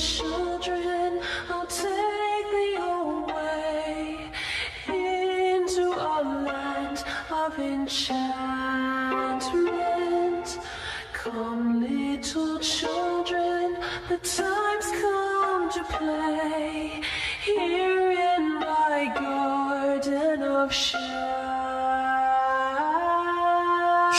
children, I'll take thee away into a land of enchantment. Come, little children, the time's come to play here in my garden of shine.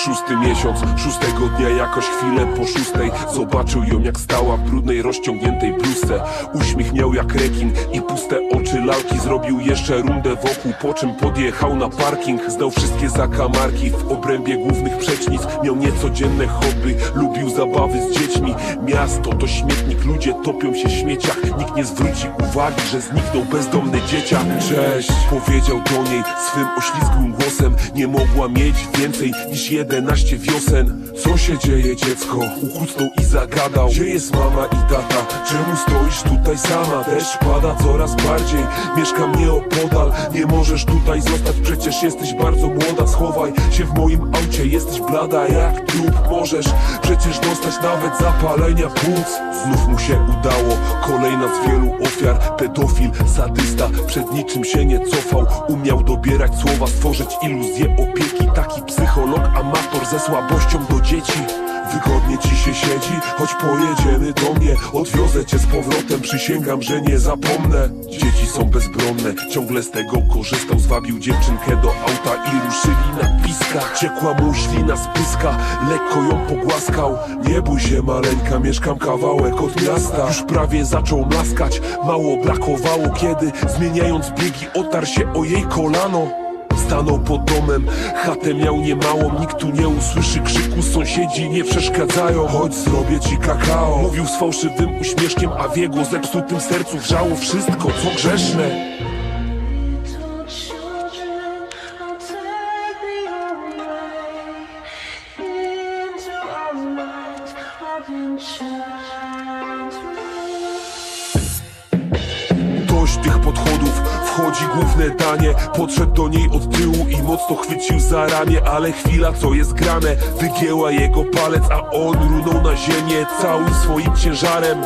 Szósty miesiąc, szóstego dnia jakoś chwilę po szóstej Zobaczył ją jak stała w brudnej, rozciągniętej bluzce. Uśmiech miał jak rekin i puste oczy. Lalki Zrobił jeszcze rundę wokół, po czym podjechał na parking. Znał wszystkie zakamarki w obrębie głównych przecznic. Miał niecodzienne hobby, lubił zabawy z dziećmi. Miasto to śmietnik, ludzie topią się w śmieciach. Nikt nie zwróci uwagi, że zniknął bezdomny dzieciak. Cześć, powiedział do niej swym oślizgłym głosem. Nie mogła mieć więcej niż 11 wiosen. Co się dzieje dziecko? Ukucnął i zagadał. Gdzie jest mama i tata? Czemu stoisz tutaj sama? Deszcz pada coraz bardziej. Mieszkam nieopodal Nie możesz tutaj zostać. Przecież jesteś bardzo młoda. Schowaj się w moim aucie. Jesteś blada jak trup. Możesz przecież dostać nawet zapalenia płuc. Znów mu się udało. Kolejna z wielu ofiar. Pedofil, sadysta. Przed niczym się nie cofał. Umiał dobierać słowa Stworzyć iluzję opieki. Taki psycholog, amator ze słabością do dzieci. Wygodnie ci się siedzi, choć pojedziemy do mnie. Odwiozę cię z powrotem, przysięgam, że nie zapomnę. Dzieci są bezbronne, ciągle z tego korzystał. Zwabił dziewczynkę do auta i ruszyli na piskach Ciekła mu ślina z pyska, lekko ją pogłaskał. Nie bój się maleńka, mieszkam kawałek od miasta. Już prawie zaczął mlaskać, mało brakowało kiedy Zmieniając biegi otarł się o jej kolano Stanął pod domem, chatę miał niemałą Nikt tu nie usłyszy krzyku, sąsiedzi nie przeszkadzają Chodź zrobię ci kakao. Mówił z fałszywym uśmieszkiem, a w jego zepsutym sercu wrzało wszystko co grzeszne. Dość tych podchodów, wchodzi główne danie. Podszedł do niej od tyłu i mocno chwycił za ramię Ale chwila, co jest grane, wygięła jego palec A on runął na ziemię całym swoim ciężarem.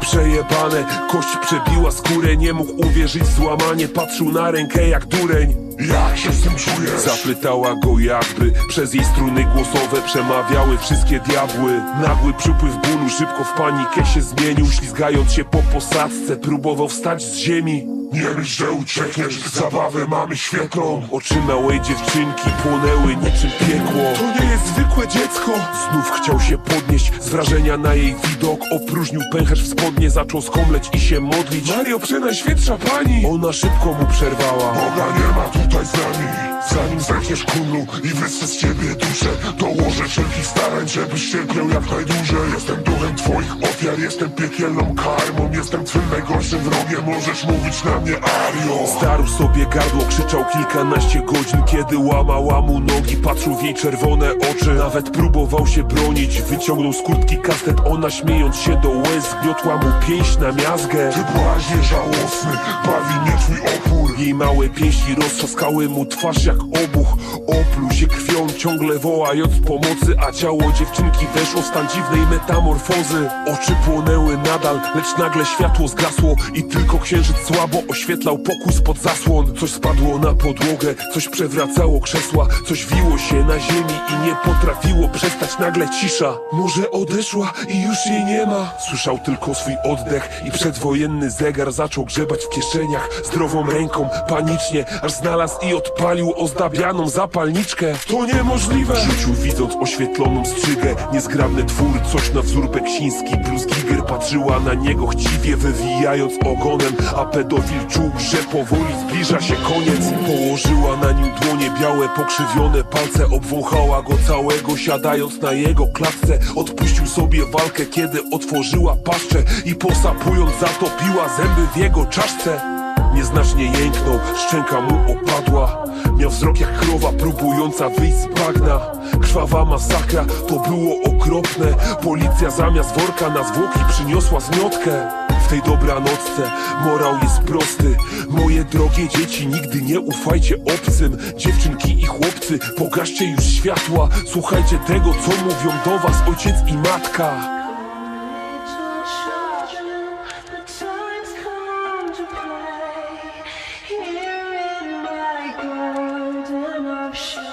Przejebane, kość przebiła skórę Nie mógł uwierzyć w złamanie Patrzył na rękę jak dureń. Jak się z tym czujesz? Zapytała go jakby Przez jej struny głosowe przemawiały wszystkie diabły. Nagły przypływ bólu szybko w panikę się zmienił Ślizgając się po posadzce próbował wstać z ziemi Nie myśl, że uciekniesz, zabawę mamy świetną. Oczy małej dziewczynki płonęły niczym piekło. To nie jest zwykłe dziecko. Znów chciał się podnieść. Z wrażenia na jej widok Opróżnił pęcherz w spodnie, zaczął skomleć i się modlić. Mario, przenajświętsza pani. Ona szybko mu przerwała. Boga nie ma tutaj z nami. Zanim zechniesz kunu i wyssę z ciebie duszę. Dołożę wszelkich starań, żebyś cierpiał jak najdłużej. Jestem duchem twoich ofiar, jestem piekielną karmą. Jestem twym najgorszym wrogiem, możesz mówić na mnie Ario. Starł sobie gardło, krzyczał kilkanaście godzin Kiedy łamała mu nogi, patrzył w jej czerwone oczy. Nawet próbował się bronić, wyciągnął z kurtki kastet Ona śmiejąc się do łez, zgniotła mu pięść na miazgę. Ty błaźnie żałosny, bawi mnie twój opór. Jej małe pięści roztrzaskały mu twarz jak obuch. Krwią, ciągle wołając pomocy A ciało dziewczynki weszło w stan dziwnej metamorfozy. Oczy płonęły nadal, lecz nagle światło zgasło I tylko księżyc słabo oświetlał pokój spod zasłon. Coś spadło na podłogę, coś przewracało krzesła Coś wiło się na ziemi i nie potrafiło przestać nagle cisza. Może odeszła i już jej nie ma. Słyszał tylko swój oddech i przedwojenny zegar zaczął grzebać w kieszeniach. Zdrową ręką, panicznie, aż znalazł i odpalił ozdabianą zapalniczkę. To niemożliwe! Rzucił widząc oświetloną strzygę Niezgrabny twór, coś na wzór beksiński Plus Giger patrzyła na niego chciwie wywijając ogonem A pedofil czuł, że powoli zbliża się koniec. Położyła na nim dłonie białe, pokrzywione palce Obwąchała go całego, siadając na jego klatce. Odpuścił sobie walkę, kiedy otworzyła paszczę I posapując zatopiła zęby w jego czaszce. Nieznacznie jęknął, szczęka mu opadła Miał wzrok jak krowa próbująca wyjść z bagna. Krwawa masakra, to było okropne. Policja zamiast worka na zwłoki przyniosła zmiotkę. W tej dobranocce morał jest prosty. Moje drogie dzieci, nigdy nie ufajcie obcym. Dziewczynki i chłopcy, pogaście już światła. Słuchajcie tego, co mówią do was ojciec i matka rush